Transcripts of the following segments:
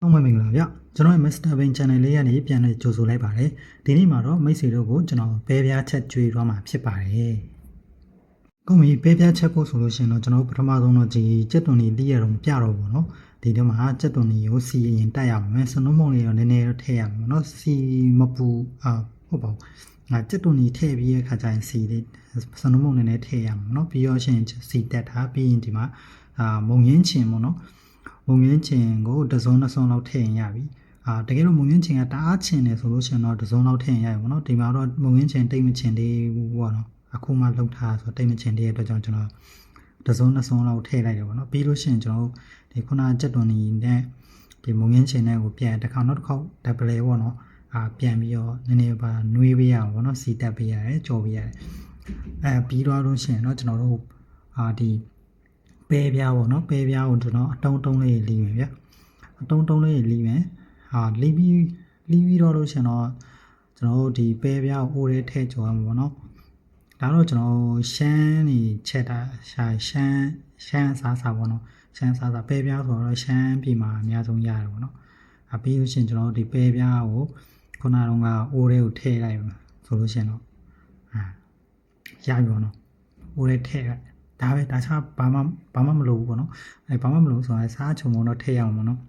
ဟုတ်မင်္ဂလာဗျကျွန်တော်ရဲ့ Mr Bean Channel လေးကနေပြန်လည်ကြိုဆိုလိုက်ပါတယ်ဒီနေ့မှာတော့မိတ်ဆွေတို့ကိုကျွန်တော်ဘဲပြားချက်ကြွေးသွားမှာဖြစ်ပါတယ်ကုန်ပြီဘဲပြားချက်ဖို့ဆိုလို့ရှိရင်တော့ကျွန်တော်ပထမဆုံးတော့ဒီကြက်သွန်ကြီးတည့်ရတော့ပြတော့ပေါ့နော်ဒီတော့မှာကြက်သွန်ကြီးကိုစီရင်တက်ရမယ်စနုံးမုံလေးရောနည်းနည်းတော့ထည့်ရမှာနော်စီမပူအာဟုတ်ပါဘူးငါကြက်သွန်ကြီးထည့်ပြီးရခါကျရင်စီလေးစနုံးမုံနည်းနည်းထည့်ရမှာနော်ပြီးတော့ရှင်စီတက်တာပြီးရင်ဒီမှာအာမုံရင်းချင်ပေါ့နော် မုံငင်းချင်ကိုတစ်စုံနှစ်စုံလောက်ထည့်ရင်ရပြီအာတကယ်လို့မုံငင်းချင်ကတအားချင်တယ်ဆိုလို့ရှိရင်တော့တစ်စုံလောက်ထည့်ရင်ရပြီပေါ့နော်ဒီမှာတော့မုံငင်းချင်တိတ်မချင်သေးဘူးပေါ့နော်အခုမှလှုပ်ထားဆိုတိတ်မချင်သေးတဲ့အတွက်ကြောင့်ကျွန်တော်တစ်စုံနှစ်စုံလောက်ထည့်လိုက်တယ်ပေါ့နော်ပြီးလို့ရှိရင်ကျွန်တော်ဒီခုနစက်တွန်နီနဲ့ဒီမုံငင်းချင်တဲ့ကိုပြန်တစ်ခါနောက်တစ်ခေါက် double ပေါ့နော်အာပြန်ပြီးတော့နည်းနည်းပါနွေးပေးရအောင်ပေါ့နော်စီတက်ပေးရတယ်ကြော်ပေးရတယ်အဲပြီးတော့လို့ရှိရင်တော့ကျွန်တော်တို့အာဒီ ပဲပြားပေါ့နော်ပဲပြားကိုကျွန်တော်အတုံးတုံးလေးလီးမယ်ဗျအတုံးတုံးလေးလီးမယ်ဟာလီးပြီးလီးပြီးတော့လို့ရှင်တော့ကျွန်တော်တို့ဒီပဲပြားကိုအိုးရဲထဲကြော်ရမှာပေါ့နော်ဒါတော့ကျွန်တော်ရှမ်းနေချက်တာရှာရှမ်းရှမ်းစားစားပေါ့နော်ရှမ်းစားစားပဲပြားဆိုတော့ရှမ်းပြည်မှာအများဆုံးရတယ်ပေါ့နော်အပြီးလို့ရှင်ကျွန်တော်တို့ဒီပဲပြားကိုခုနကတော့ကအိုးရဲကိုထည့်လိုက်ပါဆိုလို့ရှင်တော့အာရပြီပေါ့နော်အိုးရဲထည့်လိုက် ဒါပဲဒါချဘာမှဘာမှမလုပ်ဘူးပေါ့နော်အဲဘာမှမလုပ်ဆိုတာစားချုံမုံတော့ထည့်ရအောင်ပေါ့နော်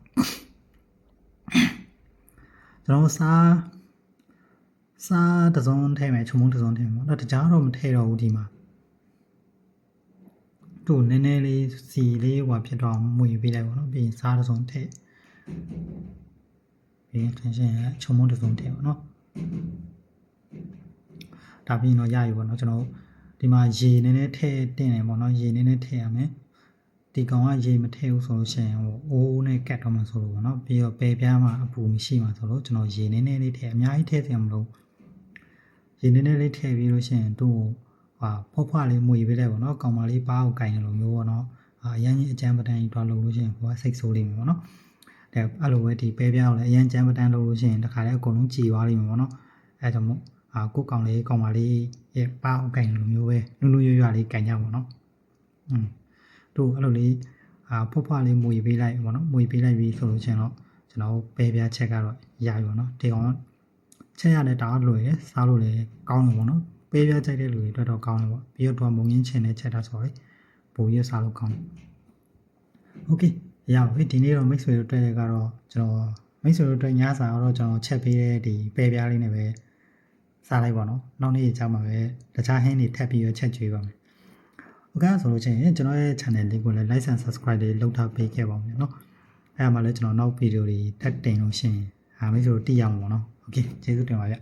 ကျွန်တော်စားစားတစ်စုံထည့်မယ်ချုံမုံတစ်စုံထည့်မယ်ပေါ့နော်တခြားတော့မထည့်တော့ဘူးဒီမှာသူ့နည်းနည်းလေးစီလေးဟိုဖြစ်တော့မွေပေးလိုက်ပေါ့နော်ပြီးရင်စားတစ်စုံထည့်ပြီးရင် tension ရချုံမုံတစ်စုံထည့်ပေါ့နော်ဒါပြီးရင်တော့ရပြီပေါ့နော်ကျွန်တော် ဒီမှာရေနည်းနည်းထည့်တင်တယ်ပေါ့နော်ရေနည်းနည်းထည့်ရမယ်ဒီကောင်ကရေမထည့်ဘူးဆိုလို့ရှိရင်ဟိုအိုးနဲ့ကတ်တော့မှဆိုလို့ပေါ့နော်ပြီးတော့ပဲပြားမှာအပူမရှိမှဆိုလို့ကျွန်တော်ရေနည်းနည်းလေးထည့်အများကြီးထည့်စရာမလိုရေနည်းနည်းလေးထည့်ပြီးလို့ရှိရင်သူ့ဟာဖောက်ဖွားလေးမွေပေးလိုက်ပေါ့နော်ကောင်မလေးပါးကိုကင်ရလို့မျိုးပေါ့နော်အာရမ်းကြီးအကျန်းပတန်းကြီးတွားလို့လို့ရှိရင်ဟိုကစိတ်ဆိုးလိမ့်မယ်ပေါ့နော်အဲအဲ့လိုပဲဒီပဲပြားကိုလည်းအရန်ကျန်းပတန်းလို့လို့ရှိရင်တခါတည်းအကုန်လုံးကြည်သွားလိမ့်မယ်ပေါ့နော်အဲကြောင့်မို့ အာကိုကောင်လေးကောင်မလေးရဲ့ပါးကိုကင်ရလို့မျိုးပဲနုနုရွရွလေးကင်ကြပါတော့อืมတို့အဲ့လိုလေးအာဖွားဖွားလေးမွေပေးလိုက်ပေါ့နော်မွေပေးလိုက်ပြီးဆိုလို့ရှိရင်တော့ကျွန်တော်ပဲပြားချက်ကတော့ရပြီပေါ့နော်ဒီကောင်ချက်ရတဲ့တားလွယ်ရစားလို့လည်းကောင်းတယ်ပေါ့နော်ပေးပြကြိုက်တဲ့လူတွေအတွက်တော့ကောင်းတယ်ပေါ့ပြီးတော့မုံရင်းချင်တဲ့ချက်တာဆိုတော့ပုံရစားလို့ကောင်းတယ်โอเคရပါပြီဒီနေ့တော့မိတ်ဆွေတို့တွေ့ရကတော့ကျွန်တော်မိတ်ဆွေတို့တွေ့ညစာတော့ကျွန်တော်ချက်ပေးတဲ့ဒီပဲပြားလေးနဲ့ပဲ စားလိုက်ပါတော့နောက်နေ့ကြာမှာပဲတခြားဟင်းတွေထပ်ပြီးတော့ချက်ကျွေးပါမယ်โอเคဆိုလို့ချင်းကျွန်တော်ရဲ့ channel လေးကိုလည်း like and subscribe လေးလုပ်ထားပေးခဲ့ပါဦးမယ်เนาะအဲမှာလည်းကျွန်တော်နောက်ဗီဒီယိုတွေထပ်တင်လို့ရှိရင်ဟာမိတ်ဆွေတို့သိရမှာပေါ့နော်โอเคကျေးဇူးတင်ပါဗျ